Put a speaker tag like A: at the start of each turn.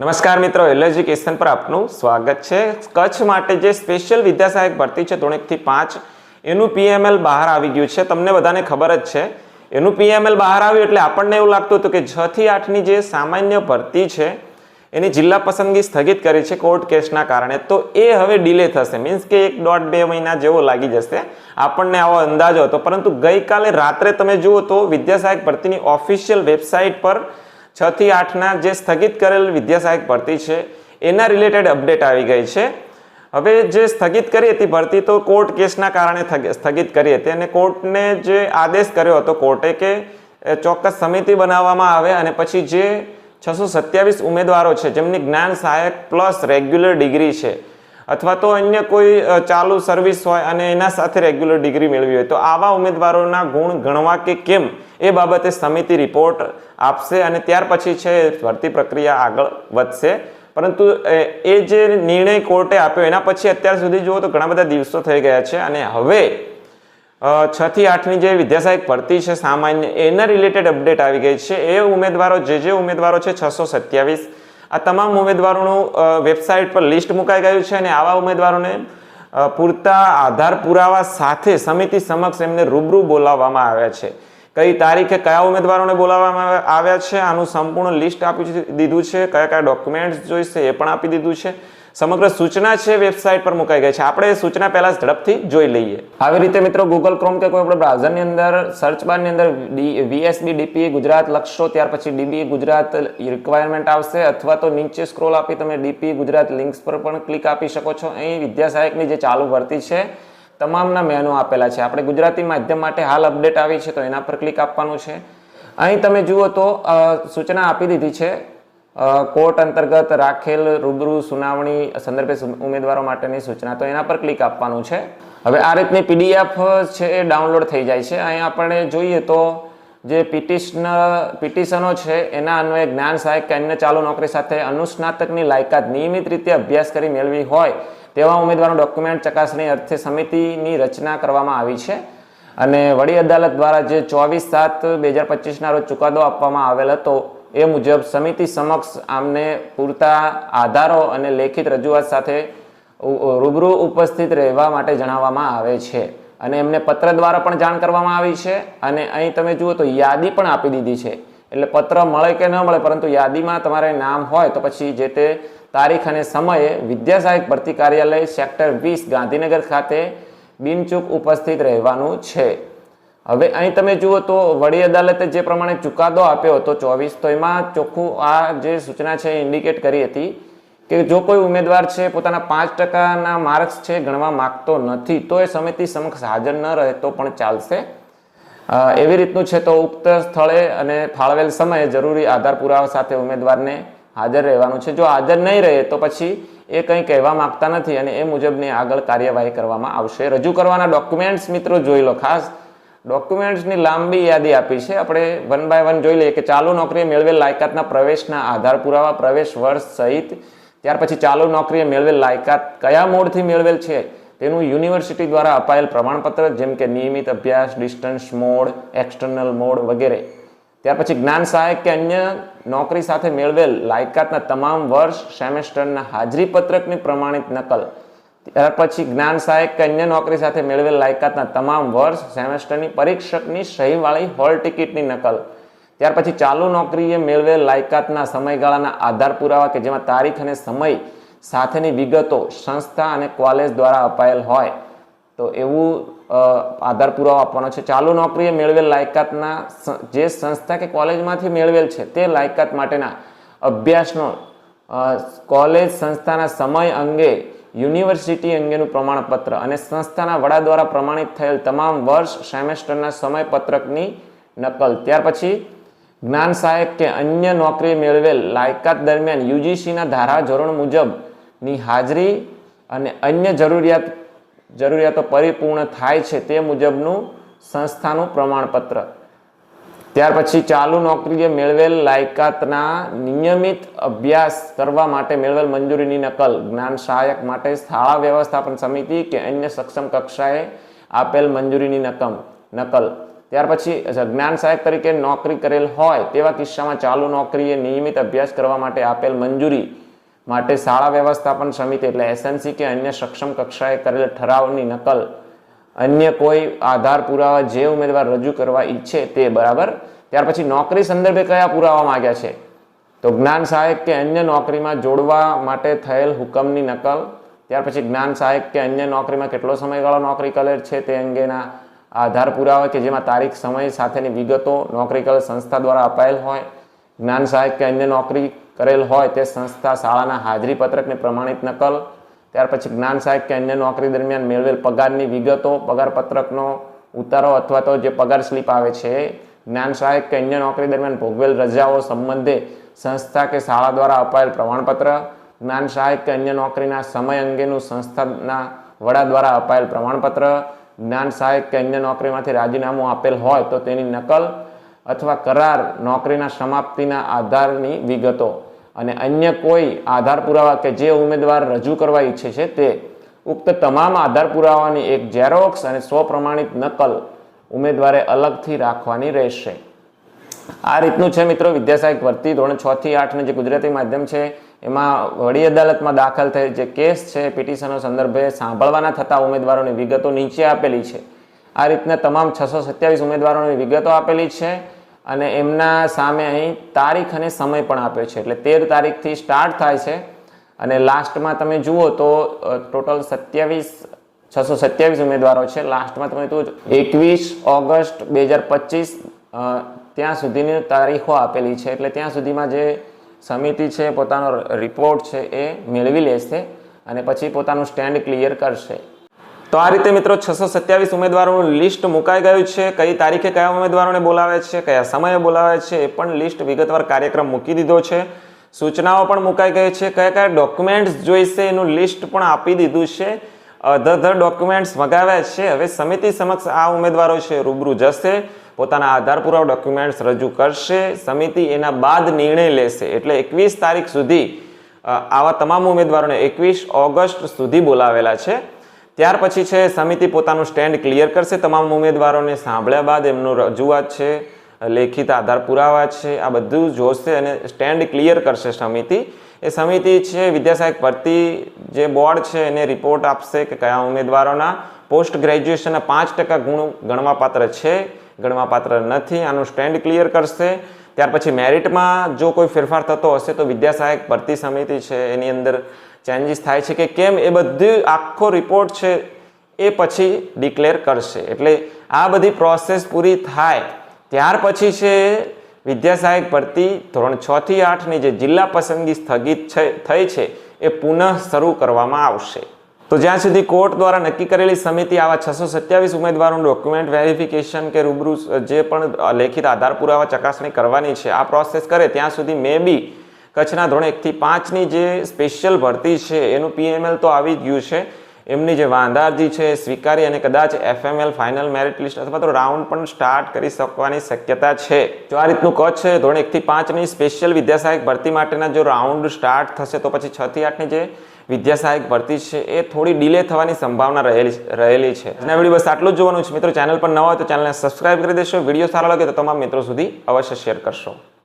A: નમસ્કાર મિત્રો એલર્જીકેશન પર આપનું સ્વાગત છે. કચ્છ માટે જે સ્પેશિયલ વિદ્યા સહાયક ભરતી છે ધોરણથી પાંચ, એનું પીએમએલ બહાર આવી ગયું છે. તમને બધાને ખબર જ છે. એનું પીએમએલ બહાર આવ્યું એટલે આપણને એવું લાગતું હતું કે છ થી આઠની જે સામાન્ય ભરતી છે, એની જિલ્લા પસંદગી સ્થગિત કરી છે કોર્ટ કેસના કારણે. તો એ હવે ડિલે થશે. મીન્સ કે એક દોઢ બે મહિના જેવો લાગી જશે. આપણને આવો અંદાજો હતો. પરંતુ ગઈકાલે રાત્રે તમે જુઓ તો વિદ્યા સહાયક ભરતીની ઓફિશિયલ વેબસાઇટ પર છ થી આઠના જે સ્થગિત કરેલ વિદ્યા સહાયક ભરતી છે, એના રિલેટેડ અપડેટ આવી ગઈ છે. હવે જે સ્થગિત કરી હતી ભરતી તો કોર્ટ કેસના કારણે સ્થગિત કરી હતી અને કોર્ટને જે આદેશ કર્યો હતો કોર્ટે કે ચોક્કસ સમિતિ બનાવવામાં આવે અને પછી જે છસો સત્યાવીસ ઉમેદવારો છે, જેમની જ્ઞાન સહાયક પ્લસ રેગ્યુલર ડિગ્રી છે અથવા તો અન્ય કોઈ ચાલુ સર્વિસ હોય અને એના સાથે રેગ્યુલર ડિગ્રી મેળવી હોય, તો આવા ઉમેદવારોના ગુણ ગણવા કે કેમ એ બાબતે સમિતિ રિપોર્ટ આપશે અને ત્યાર પછી છે ભરતી પ્રક્રિયા આગળ વધશે. પરંતુ એ જે નિર્ણય કોર્ટે આપ્યો, એના પછી અત્યાર સુધી જુઓ તો ઘણા બધા દિવસો થઈ ગયા છે અને હવે છ થી આઠની જે વિદ્યાસહાયક ભરતી છે, સામાન્ય, એના રિલેટેડ અપડેટ આવી ગઈ છે. એ ઉમેદવારો, જે જે ઉમેદવારો છે, છસો સત્યાવીસ આ તમામ ઉમેદવારોનું વેબસાઇટ પર લિસ્ટ મુકાઈ ગયું છે અને આવા ઉમેદવારોને પૂરતા આધાર પુરાવા સાથે સમિતિ સમક્ષ એમને રૂબરૂ બોલાવવામાં આવ્યા છે. કઈ તારીખે કયા ઉમેદવારોને બોલાવવામાં આવ્યા છે આનું સંપૂર્ણ લિસ્ટ આપી દીધું છે કયા કયા ડોક્યુમેન્ટ્સ જોઈશે એ પણ આપી દીધું છે. સમગ્ર સૂચના છે વેબસાઇટ પર મુકાઈ ગઈ છે. આપણે સૂચના પહેલા ઝડપથી જોઈ લઈએ. આવી રીતે મિત્રો ગૂગલ ક્રોમ કે કોઈ આપણે બ્રાઉઝરની અંદર સર્ચ બારની અંદર વીએસબી ડીપી ગુજરાત લખશો, ત્યાર પછી ડીબીએ ગુજરાત રિક્વાયરમેન્ટ આવશે, અથવા તો નીચે સ્ક્રોલ આપી તમે ડીપી ગુજરાત લિંક્સ પર પણ ક્લિક આપી શકો છો. અહીં વિદ્યા સહાયકની જે ચાલુ ભરતી છે, તમામના મેનુ આપેલા છે. આપણે ગુજરાતી માધ્યમ માટે હાલ અપડેટ આવી છે, તો એના પર ક્લિક આપવાનું છે. અહીં તમે જુઓ તો સૂચના આપી દીધી છે. કોર્ટ અંતર્ગત રાખેલ રૂબરૂ સુનાવણી સંદર્ભે ઉમેદવારો માટેની સૂચના. તો એના પર ક્લિક આપવાનું છે. હવે આ રીતની પીડીએફ છે એ ડાઉનલોડ થઈ જાય છે. અહીં આપણે જોઈએ તો જે પિટિશન પિટિશનો છે, એના અન્વયે જ્ઞાન સહાયક કે અન્ય ચાલુ નોકરી સાથે અનુસ્નાતકની લાયકાત નિયમિત રીતે અભ્યાસ કરી મેળવી હોય, તેવા ઉમેદવારો ડોક્યુમેન્ટ ચકાસણી અર્થે સમિતિની રચના કરવામાં આવી છે. અને વડી અદાલત દ્વારા જે ચોવીસ સાત બે હજાર પચીસના રોજ ચુકાદો આપવામાં આવેલ હતો એ મુજબ સમિતિ સમક્ષ આમને પૂરતા આધારો અને લેખિત રજૂઆત સાથે રૂબરૂ ઉપસ્થિત રહેવા માટે જણાવવામાં આવે છે. અને એમને પત્ર દ્વારા પણ જાણ કરવામાં આવી છે. અને અહીં તમે જુઓ તો યાદી પણ આપી દીધી છે. એટલે પત્ર મળે કે ન મળે, પરંતુ યાદીમાં તમારે નામ હોય તો પછી જે તે તારીખ અને સમયે વિદ્યાસહાયક ભરતી કાર્યાલય સેક્ટર વીસ ગાંધીનગર ખાતે બિનચૂક ઉપસ્થિત રહેવાનું છે. હવે અહીં તમે જુઓ તો વડી અદાલતે જે પ્રમાણે ચુકાદો આપ્યો હતો ચોવીસ, તો એમાં ચોખ્ખું આ જે સૂચના છે ઇન્ડિકેટ કરી હતી કે જો કોઈ ઉમેદવાર છે, પોતાના પાંચ ટકાના માર્ક્સ છે ગણવા માગતો નથી, તો એ સમિતિ સમક્ષ હાજર ન રહે તો પણ ચાલશે. એવી રીતનું છે તો ઉક્ત સ્થળે અને ફાળવેલ સમયે જરૂરી આધાર પુરાવા સાથે ઉમેદવારને હાજર રહેવાનું છે. જો હાજર નહીં રહે તો પછી એ કંઈ કહેવા માગતા નથી અને એ મુજબની આગળ કાર્યવાહી કરવામાં આવશે. રજૂ કરવાના ડોક્યુમેન્ટ્સ મિત્રો જોઈ લો ખાસ. ડોક્યુમેન્ટ્સની લાંબી યાદી આપી છે. આપણે વન બાય વન જોઈ લઈએ કે ચાલુ નોકરીએ મેળવેલ લાયકાતના પ્રવેશના આધાર પુરાવા, પ્રવેશ વર્ષ સહિત. ત્યાર પછી ચાલુ નોકરીએ મેળવેલ લાયકાત કયા મોડથી મેળવેલ છે? તેનું યુનિવર્સિટી દ્વારા અપાયેલ પ્રમાણપત્ર, જેમ કે નિયમિત અભ્યાસ, ડિસ્ટન્સ મોડ, એક્સટર્નલ મોડ વગેરે. ત્યાર પછી જ્ઞાન સહાયક કે અન્ય નોકરી સાથે મેળવેલ લાયકાતના તમામ વર્ષ, સેમેસ્ટરના હાજરી પત્રકની પ્રમાણિત નકલ. ત્યાર પછી જ્ઞાન સહાયક કે અન્ય નોકરી સાથે મેળવેલ લાયકાતના તમામ વર્ષ, સેમેસ્ટરની પરીક્ષકની સહીવાળી હોલ ટિકિટની નકલ. ત્યાર પછી ચાલુ નોકરીએ મેળવેલ લાયકાતના સમયગાળાના આધાર પુરાવા કે જેમાં તારીખ અને સમય સાથેની વિગતો સંસ્થા અને કોલેજ દ્વારા અપાયેલ હોય. તો એવું આધાર પુરાવો આપવાનો છે. ચાલુ નોકરીએ મેળવેલ લાયકાતના જે સંસ્થા કે કોલેજમાંથી મેળવેલ છે તે લાયકાત માટેના અભ્યાસનો કોલેજ સંસ્થાના સમય અંગે યુનિવર્સિટી અંગેનું પ્રમાણપત્ર અને સંસ્થાના વડા દ્વારા પ્રમાણિત થયેલ તમામ વર્ષ સેમેસ્ટરના સમયપત્રકની નકલ. ત્યાર પછી જ્ઞાન સહાયક કે અન્ય નોકરી મેળવેલ લાયકાત દરમિયાન યુજીસીના ધારા ધોરણ મુજબની હાજરી અને અન્ય જરૂરિયાત, જરૂરિયાતો પરિપૂર્ણ થાય છે તે મુજબનું સંસ્થાનું પ્રમાણપત્ર. ત્યાર પછી ચાલુ નોકરીએ મેળવેલ લાયકાતના નિયમિત અભ્યાસ કરવા માટે મેળવેલ મંજૂરીની નકલ જ્ઞાન સહાયક માટે શાળા વ્યવસ્થાપન સમિતિ કે અન્ય સક્ષમ કક્ષાએ આપેલ મંજૂરીની નકમ, નકલ. ત્યાર પછી જ્ઞાન સહાયક તરીકે નોકરી કરેલ હોય તેવા કિસ્સામાં ચાલુ નોકરીએ નિયમિત અભ્યાસ કરવા માટે આપેલ મંજૂરી માટે શાળા વ્યવસ્થાપન સમિતિ એટલે એસએનસી કે અન્ય સક્ષમ કક્ષાએ કરેલ ઠરાવની નકલ અન્ય કોઈ આધાર પુરાવા જે ઉમેદવાર રજૂ કરવા ઈચ્છે તે બરાબર. ત્યાર પછી નોકરી સંદર્ભે કયા પુરાવા માંગ્યા છે? તો જ્ઞાન સહાયક કે અન્ય નોકરીમાં જોડવા માટે થયેલ હુકમની નકલ. ત્યાર પછી જ્ઞાન સહાયક કે અન્ય નોકરીમાં કેટલો સમયગાળો નોકરી કરેલ છે તે અંગેના આધાર પુરાવા કે જેમાં તારીખ, સમય સાથેની વિગતો નોકરી કરેલ સંસ્થા દ્વારા અપાયેલ હોય. જ્ઞાન સહાયક કે અન્ય નોકરી કરેલ હોય તે સંસ્થા શાળાના હાજરી પત્રકની પ્રમાણિત નકલ. ત્યાર પછી જ્ઞાન સહાયક કે અન્ય નોકરી દરમિયાન મેળવેલ પગારની વિગતો, પગારપત્રકનો ઉતારો અથવા તો જે પગાર સ્લીપ આવે છે, જ્ઞાન સહાયક કે અન્ય નોકરી દરમિયાન ભોગવેલ રજાઓ સંબંધે સંસ્થા કે શાળા દ્વારા અપાયેલ પ્રમાણપત્ર, જ્ઞાન સહાયક કે અન્ય નોકરીના સમય અંગેનું સંસ્થાના વડા દ્વારા અપાયેલ પ્રમાણપત્ર, જ્ઞાન સહાયક કે અન્ય નોકરીમાંથી રાજીનામું આપેલ હોય તો તેની નકલ અથવા કરાર નોકરીના સમાપ્તિના આધારની વિગતો. અને અન્ય કોઈ આધાર પુરાવા કે જે ઉમેદવાર રજૂ કરવા ઈચ્છે છે તે ઉક્ત તમામ આધાર પુરાવાની એક ઝેરોક્સ અને સ્વપ્રમાણિત નકલ ઉમેદવારે અલગથી રાખવાની રહેશે. આ રીતનું છે મિત્રો વિદ્યાસહાયક ભરતી ધોરણ છ થી આઠનું જે ગુજરાતી માધ્યમ છે, એમાં વડી અદાલતમાં દાખલ થયેલ જે કેસ છે પિટિશનો સંદર્ભે સાંભળવાના થતા ઉમેદવારોની વિગતો નીચે આપેલી છે. આ રીતના તમામ છસો સત્યાવીસ ઉમેદવારોની વિગતો આપેલી છે. અને એમના સામે અહીં તારીખ અને સમય પણ આપ્યો છે. એટલે તેર તારીખથી સ્ટાર્ટ થાય છે. અને લાસ્ટમાં તમે જુઓ તો ટોટલ સત્યાવીસ, છસો સત્યાવીસ ઉમેદવારો છે. લાસ્ટમાં તમે જુઓ એકવીસ ઓગસ્ટ બે હજાર પચીસ ત્યાં સુધીની તારીખો આપેલી છે. એટલે ત્યાં સુધીમાં જે સમિતિ છે, પોતાનો રિપોર્ટ છે એ મેળવી લેશે અને પછી પોતાનું સ્ટેન્ડ ક્લિયર કરશે. તો આ રીતે મિત્રો છસો સત્યાવીસ ઉમેદવારોનું લિસ્ટ મુકાઈ ગયું છે. કઈ તારીખે કયા ઉમેદવારોને બોલાવે છે, કયા સમયે બોલાવે છે, એ પણ લિસ્ટ વિગતવાર કાર્યક્રમ મૂકી દીધો છે. સૂચનાઓ પણ મુકાઈ ગઈ છે. કયા કયા ડોક્યુમેન્ટ્સ જોઈશે એનું લિસ્ટ પણ આપી દીધું છે. અધર ડોક્યુમેન્ટ્સ મગાવ્યા છે. હવે સમિતિ સમક્ષ આ ઉમેદવારો છે, રૂબરૂ જશે. પોતાના આધાર પુરાવા ડોક્યુમેન્ટ્સ રજૂ કરશે. સમિતિ એના બાદ નિર્ણય લેશે. એટલે એકવીસ તારીખ સુધી આવા તમામ ઉમેદવારોને એકવીસ ઓગસ્ટ સુધી બોલાવેલા છે. ત્યાર પછી છે, સમિતિ પોતાનું સ્ટેન્ડ ક્લિયર કરશે. તમામ ઉમેદવારોને સાંભળ્યા બાદ એમનું રજૂઆત છે, લેખિત આધાર પુરાવા છે, આ બધું જોશે અને સ્ટેન્ડ ક્લિયર કરશે સમિતિ. એ સમિતિ છે, વિદ્યાસહાયક ભરતી જે બોર્ડ છે, એને રિપોર્ટ આપશે કે કયા ઉમેદવારોના પોસ્ટ ગ્રેજ્યુએશનના પાંચ ટકા ગુણ ગણવાપાત્ર છે, ગણવાપાત્ર નથી, આનું સ્ટેન્ડ ક્લિયર કરશે. ત્યાર પછી મેરિટમાં જો કોઈ ફેરફાર થતો હશે તો વિદ્યાસહાયક ભરતી સમિતિ છે, એની અંદર ચેન્જીસ થાય છે કે કેમ એ બધું આખો રિપોર્ટ છે એ પછી ડિક્લેર કરશે. એટલે આ બધી પ્રોસેસ પૂરી થાય ત્યાર પછી છે વિદ્યાસહાયક ભરતી ધોરણ છ થી આઠની જે જિલ્લા પસંદગી સ્થગિત થઈ છે એ પુનઃ શરૂ કરવામાં આવશે. તો જ્યાં સુધી કોર્ટ દ્વારા નક્કી કરેલી સમિતિ આવા છસો સત્યાવીસ ઉમેદવારોનું ડોક્યુમેન્ટ વેરિફિકેશન કે રૂબરૂ જે પણ લેખિત આધાર પુરાવા ચકાસણી કરવાની છે, આ પ્રોસેસ કરે, ત્યાં સુધી મે બી કચ્છના ધોરણ એકથી પાંચની જે સ્પેશિયલ ભરતી છે, એનું પીએમએલ તો આવી ગયું છે. એમની જે વાંધારજી છે, સ્વીકારી અને કદાચ એફએમએલ ફાઇનલ મેરિટ લિસ્ટ અથવા તો રાઉન્ડ પણ સ્ટાર્ટ કરી શકવાની શક્યતા છે. જો આ રીતનું કચ્છ ધોરણ એકથી પાંચની સ્પેશિયલ વિદ્યાસહાયક ભરતી માટેના જો રાઉન્ડ સ્ટાર્ટ થશે, તો પછી છ થી આઠની જે વિદ્યાસહાયક ભરતી છે, એ થોડી ડિલે થવાની સંભાવના રહેલી રહેલી છે. આજના વીડિયો બસ આટલું જ જોવાનું છે. મિત્રો, ચેનલ પર ન હોય તો ચેનલને સબસ્ક્રાઇબ કરી દેશો. વીડિયો સારો લાગે તો તમામ મિત્રો સુધી અવશ્ય શેર કરશો.